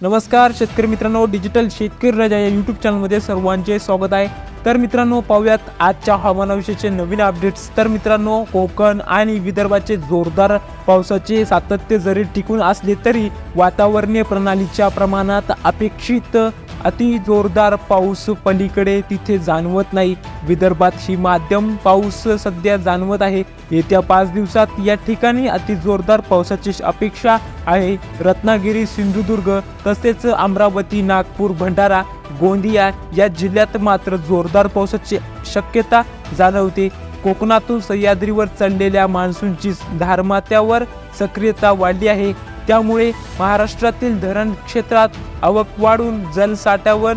नमस्कार शेतकरी मित्रांनो डिजिटल शेतकरी राजा या यूट्यूब चॅनलमध्ये सर्वांचे स्वागत आहे. तर मित्रांनो पाहूयात आजच्या हवामानाविषयीचे नवीन अपडेट्स तर मित्रांनो कोकण आणि विदर्भाचे जोरदार पावसाचे सातत्य जरी टिकून असले तरी वातावरणीय प्रणालीच्या प्रमाणात अपेक्षित अति जोरदार पाऊस पलीकडे तिथे जाणवत नाही. विदर्भात ही माध्यम पाऊस सध्या जाणवत आहे. येत्या पाच दिवसात या ठिकाणी अति जोरदार पावसाची अपेक्षा आहे. रत्नागिरी सिंधुदुर्ग तसेच अमरावती नागपूर भंडारा गोंदिया या जिल्ह्यात मात्र जोरदार पावसाची शक्यता जाणवते. कोकणातून सह्याद्रीवर चढलेल्या मान्सूनची धारमात्यावर सक्रियता वाढली आहे. त्यामुळे महाराष्ट्रातील धरण क्षेत्रात आवक वाढून जलसाठ्यावर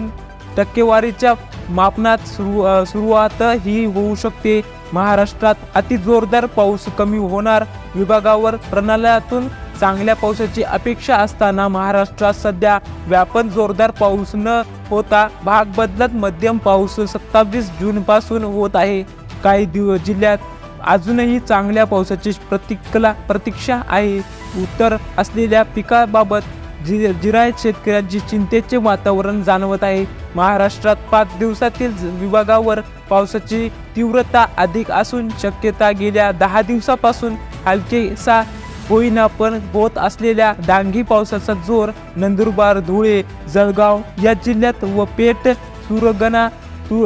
टक्केवारीच्या मापनात सुरू सुरुवात ही होऊ शकते. महाराष्ट्रात अति जोरदार पाऊस कमी होणार विभागावर प्रणाल्यातून चांगल्या पावसाची अपेक्षा असताना महाराष्ट्रात सध्या व्यापन जोरदार पाऊस न होता भाग बदलत मध्यम पाऊस सत्तावीस जून पासून होत आहे. काही दिवस जिल्ह्यात अजूनही चांगल्या पावसाची प्रतिकला प्रतीक्षा आहे. उत्तर असलेल्या पिकाबाबत जि जिरायत शेतकऱ्यांची चिंतेचे वातावरण जाणवत आहे. महाराष्ट्रात पाच दिवसातील विभागावर पावसाची तीव्रता अधिक असून शक्यता गेल्या दहा दिवसापासून हलकेसा होईना पण होत असलेल्या डांगी पावसाचा जोर नंदुरबार धुळे जळगाव या जिल्ह्यात व पेठ सुरगणा तु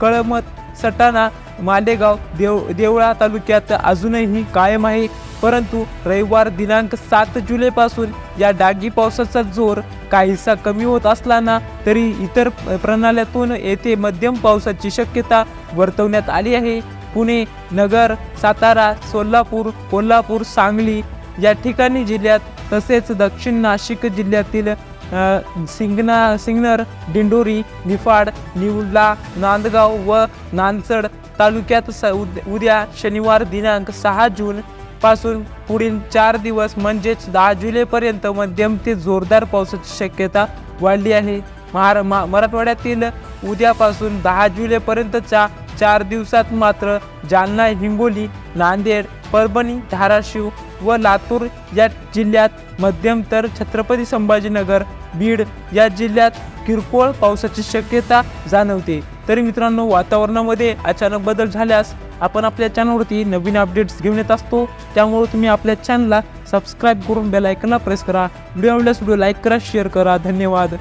कळमत सटाणा मालेगाव देव देवळा तालुक्यात अजूनही कायम आहे. परंतु रविवार दिनांक सात जुलैपासून या डागी पावसाचा जोर काहीसा कमी होत असलाना तरी इतर प्रणाल्यातून येथे मध्यम पावसाची शक्यता वर्तवण्यात आली आहे. पुणे नगर सातारा सोलापूर कोल्हापूर सांगली या ठिकाणी जिल्ह्यात तसेच दक्षिण नाशिक जिल्ह्यातील सिंगना सिंगनर दिंडोरी निफाड निवला नांदगाव व नांदचड तालुक्यात स उद- उद्या शनिवार दिनांक सहा जून पासून पुढील चार दिवस म्हणजेच दहा जुलैपर्यंत मध्यम ते जोरदार पावसाची शक्यता वाढली आहे. महार मा मराठवाड्यातील उद्यापासून दहा जुलैपर्यंतच्या चार दिवसात मात्र जालना हिंगोली नांदेड परभणी धाराशिव व लातूर या जिल्ह्यात मध्यम तर छत्रपती संभाजीनगर बीड या जिल्ह्यात किरकोळ पावसाची शक्यता जाणवते. तरी मित्रांनो वातावरणामध्ये अचानक बदल झाल्यास आपण आपल्या चॅनलवरती नवीन अपडेट्स घेऊन येत असतो. त्यामुळे तुम्ही आपल्या चॅनलला सबस्क्राईब करून बेल आयकनला प्रेस करा. व्हिडिओ आवडल्यास व्हिडिओ लाईक करा शेअर करा. धन्यवाद.